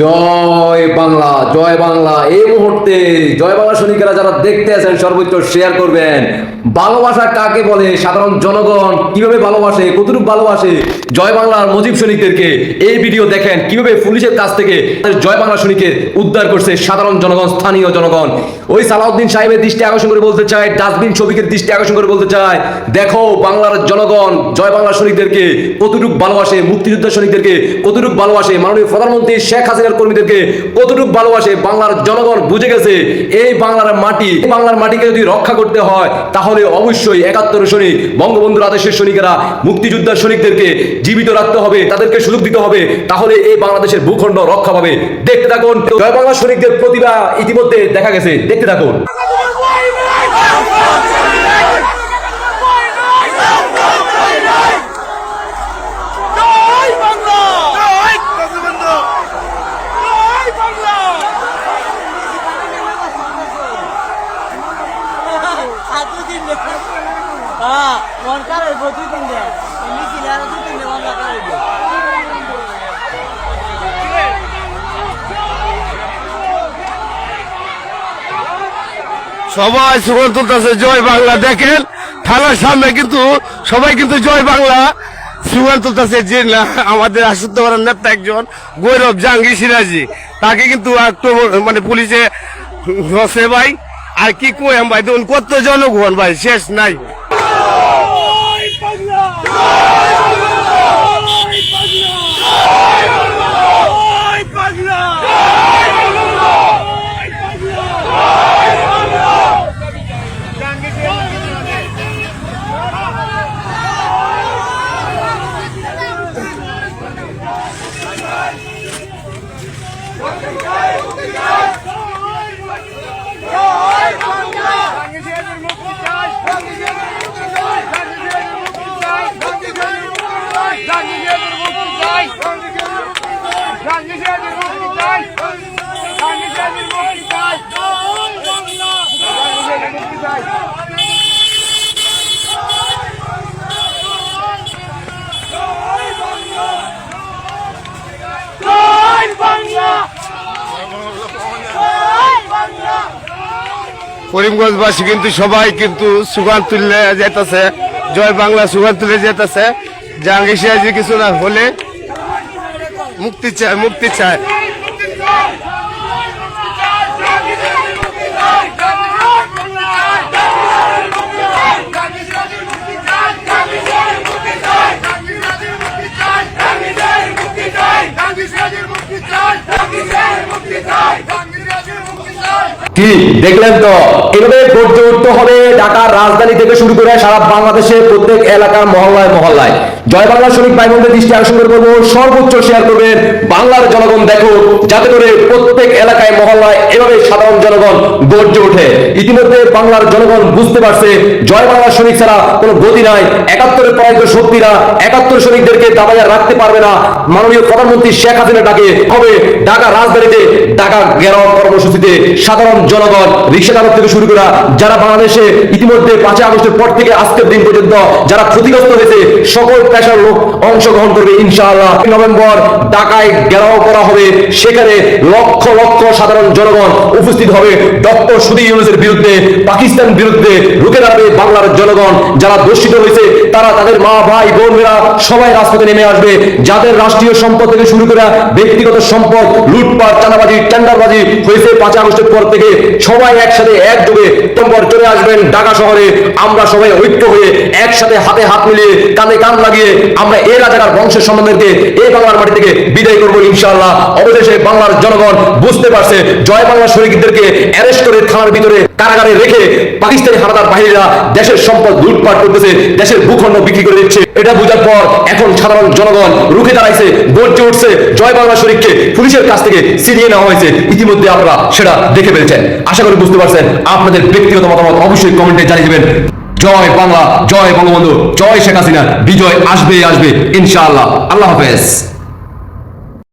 জয় বাংলা জয় বাংলা। এই মুহূর্তে জয় বাংলা সৈনিকেরা যারা দেখতে আছেন, সর্বোচ্চ শেয়ার করবেন। ভালোবাসা কাকে বলে? সাধারণ জনগণ কীভাবে ভালোবাসে? কতটুকু ভালোবাসে? জয় বাংলার মুজিব সৈনিকদেরকে এই ভিডিও দেখেন কীভাবে পুলিশের কাছ থেকে জয় বাংলা সৈনিকের উদ্ধার করছে সাধারণ জনগণ, স্থানীয় জনগণ। ওই সালাউদ্দিন সাহেবের দৃষ্টি আকর্ষণ করে বলতে চায়, ডাস্টবিন ছবিকের দৃষ্টি আকর্ষণ করে বলতে চায়, দেখো বাংলার জনগণ, জয় বাংলা সৈনিকদেরকে কতটুকু ভালোবাসে? মুক্তিযোদ্ধা সৈনিকদেরকে কতটুকু ভালোবাসে? মাননীয় প্রধানমন্ত্রী শেখ হাসিনার কর্মীদেরকে কতটুকু ভালোবাসে বাংলার জনগণ বুঝে গেছে, এই বাংলার মাটি বাংলার মাটিকে যদি রক্ষা করতে হয়, তাহলে অবশ্যই একাত্তর শনি বঙ্গবন্ধুর আদেশের সৈনিকেরা, মুক্তিযোদ্ধার সৈনিকদেরকে জীবিত রাখতে হবে, তাদেরকে সুযোগ দিতে হবে, তাহলে এই বাংলাদেশের ভূখণ্ড রক্ষা পাবে। দেখতে থাকুন, জয় বাংলা সৈনিকদের প্রতিভা ইতিমধ্যে দেখা গেছে। দেখতে থাকুন। সবাই তুলতেছে, জয় বাংলা, দেখেন থানার সামনে কিন্তু সবাই কিন্তু জয় বাংলা সুগন তুলতেছে, যে না, আমাদের আসতে পারেন নেতা একজন, গৌরব জাঙ্গি সিরাজি, তাকে কিন্তু মানে পুলিশে ধসে ভাই। আর কি কই আম ভাই, দেখুন, কত জনগণ ভাই, শেষ নাই। বাংলা! করিমগঞ্জবাসী কিন্তু সবাই কিন্তু সুগান তুললে যেতেছে। জয় বাংলা সুগান তুলে যেতেছে। জাহাঙ্গীর সিরাজি কিছু না হলে মুক্তি চায় মুক্তি চায়। কি? দেখলেন তো? এভাবে গড়তে উঠতে হবে ঢাকার রাজধানী থেকে শুরু করে সারা বাংলাদেশের প্রত্যেক এলাকার মহল্লায় মহল্লায়। জয় বাংলা শ্রমিক ভাই বোনদের দৃষ্টি আকর্ষণ করে সর্বোচ্চ শেয়ার করবেন বাংলার জনগণ দেখো যাতে করে প্রত্যেক এলাকায়, মহল্লায় এভাবে সাধারণ জনগণ গর্জে ওঠে। ইতিমধ্যে বাংলার জনগণ বুঝতে পারছে, জয় বাংলা সৈনিক ছাড়া কোনো গতি নাই। একাত্তরের পরাজিত শক্তিরা একাত্তর সৈনিকদেরকে দাবাইয়া রাখতে পারবে না। মাননীয় প্রধানমন্ত্রী শেখ হাসিনা ডাকে হবে ঢাকা রাজধানীতে। ঢাকা ঘেরাও কর্মসূচিতে সাধারণ জনগণ রিক্সা চালক থেকে শুরু করা যারা বাংলাদেশে ইতিমধ্যে পাঁচই আগস্টের পর থেকে আজকের দিন পর্যন্ত যারা ক্ষতিগ্রস্ত হয়েছে, সকল পেশার লোক অংশগ্রহণ করবে ইনশাআল্লাহ। নভেম্বর ঢাকায় ঘেরাও করা হবে। সেখানে লক্ষ লক্ষ সাধারণ জনগণ উপস্থিত হবে। ডক্টর সুদী ইউনুসের বিরুদ্ধে, পাকিস্তান বিরুদ্ধে রুখে দাঁড়াবে বাংলার জনগণ। যারা দোষিত হয়েছে, তারা তাদের মা, ভাই বোনেরা সবাই রাজপথে নেমে আসবে। যাদের রাষ্ট্রীয় সম্পদ থেকে শুরু করে ব্যক্তিগত সম্পদ, লুটপাট, চাঁদাবাজি, টেন্ডারবাজি হয়েছে পাঁচ আগস্টের পর থেকে, সবাই একসাথে একযোগে নম্বর চলে আসবেন ঢাকা শহরে। আমরা সবাই ঐক্য হয়ে একসাথে হাতে হাত মিলিয়ে কাঁধে কান লাগিয়ে আমরা এ রাজাকার বংশের সম্বন্ধে এই বাংলার মাটি থেকে বিদায় করব ইনশাআল্লাহ। অবশেষে বাংলার জনগণ বুঝতে পারছে, জয় বাংলা শরীরদেরকে অ্যারেস্ট করে থানার ভিতরে কারাগারে রেখে পাকিস্তানি হানাদার বাহিনীরা দেশের সম্পদ লুটপাট করতেছে, দেশের ভূখণ্ড বিক্রি করে দিচ্ছে। এটা বোঝার পর এখন সাধারণ জনগণ রুখে দাঁড়াইছে, গর্জে উঠছে, জয় বাংলা শরীফকে পুলিশের কাছ থেকে ছিনিয়ে নেওয়া হয়েছে। ইতিমধ্যে আপনারা সেটা দেখে ফেলেছেন। আশা করি বুঝতে পারছেন। আপনাদের ব্যক্তিগত মতামত অবশ্যই কমেন্টে জানিয়ে দেবেন। জয় বাংলা, জয় বঙ্গবন্ধু, জয় শেখ হাসিনা। বিজয় আসবে আসবে, ইনশাআল্লাহ। আল্লাহ হাফেজ।